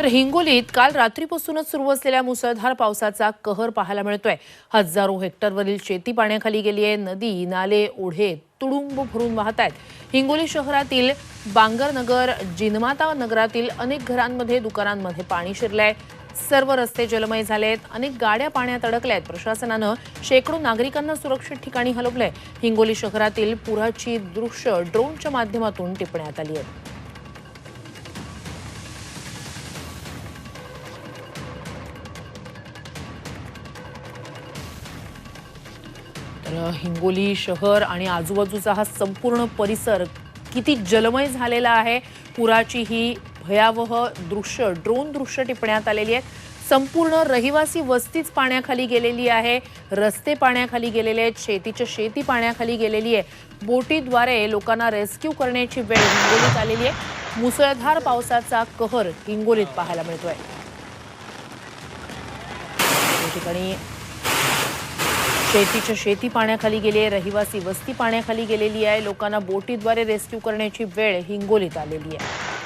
तर हिंगोलीत काल रात्रीपासूनच सुरू असलेल्या मुसळधार पावसाचा कहर पाहायला मिळतोय. हजारो हेक्टरवरील शेती पाण्याखाली गेली आहे. नदी नाले ओढे तुडुंब भरून वाहत आहेत हिंगोली शहरातील बांगरनगर जिनमाता नगरातील अनेक घरांमध्ये दुकानांमध्ये पाणी शिरलंय. सर्व रस्ते जलमय झालेत. अनेक गाड्या पाण्यात अडकल्या आहेत प्रशासनानं शेकडो नागरिकांना सुरक्षित ठिकाणी हलवलंय. हिंगोली शहरातील पुराची दृश्य ड्रोनच्या माध्यमातून टिपण्यात आली आहेत तर हिंगोली शहर आणि आजूबाजूचा हा संपूर्ण परिसर किती जलमय झालेला आहे. पुराची ही भयावह दृश्य ड्रोन दृश्य टिपण्यात आलेली आहेत संपूर्ण रहिवासी वस्तीच पाण्याखाली गेलेली आहे. रस्ते पाण्याखाली गेलेले आहेत. शेतीच्या शेती पाण्याखाली गेलेली आहे. बोटीद्वारे लोकांना रेस्क्यू करण्याची वेळ हिंगोलीत आलेली आहे. मुसळधार पावसाचा कहर हिंगोलीत पाहायला मिळतोय. या ठिकाणी शेतीच्या शेती पाण्याखाली गेली आहे रहिवासी वस्ती पाण्याखाली गेलेली आहे. लोकांना बोटीद्वारे रेस्क्यू करण्याची वेळ हिंगोलीत आलेली आहे.